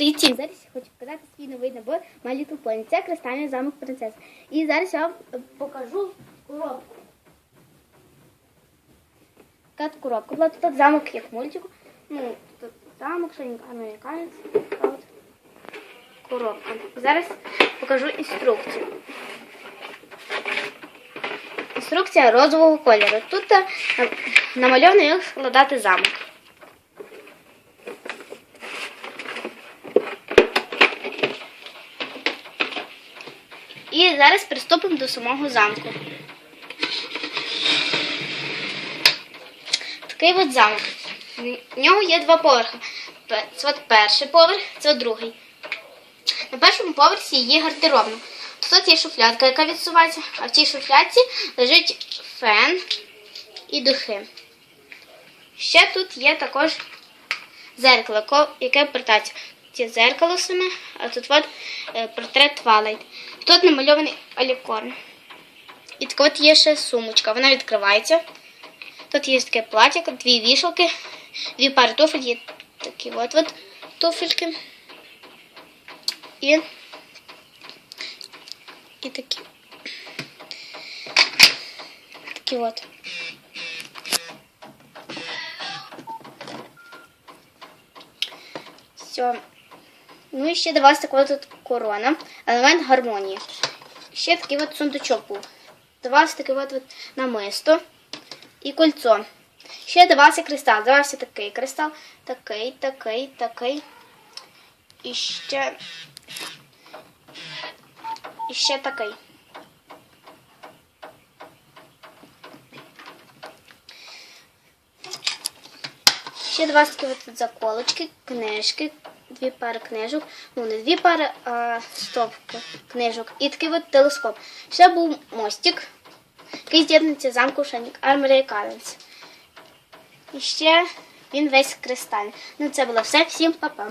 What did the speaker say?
Привіт! Зараз я хочу показати свій новий набор My Little Pony. Це кристальний замок принцеси. І зараз я вам е, покажу коробку. Така коробка. Була тут замок як мультику. Ну, тут замок, що американець. Коробка. Зараз покажу інструкцію. Інструкція розового кольору. Тут е, намальовано як складати замок. І зараз приступимо до самого замку. Такий от замок. В нього є два поверхи. Це от перший поверх, це от другий. На першому поверсі є гардеробна. Тут є шуфлядка, яка відсувається, а в цій шуфлядці лежить фен і духи. Ще тут є також зеркало, яке обертається. Це зеркало саме, а тут от е, портрет Твайлайт. Тут намальований алікорн. І так от є ще сумочка, вона відкривається. Тут є таке плаття, дві вішалки, дві пари туфель, є такі от, от туфельки. І, і такі. Такі от. Все. Ну і ще до вас така тут корона, елемент гармонії. Ще такий от сундучок був. Давався такий от, от намисто і кольцо. Ще давався кристал. Давався такий кристал, такий, такий, такий. І ще. І ще такий. Ще два такі от заколочки, книжки, дві пари книжок. Ну, не дві пари, а стопки книжок. І такий от телескоп. Ще був мостик, який з'єднується замку Шанік Американець. І ще він весь кристальний. Ну, це було все. Всім па-па.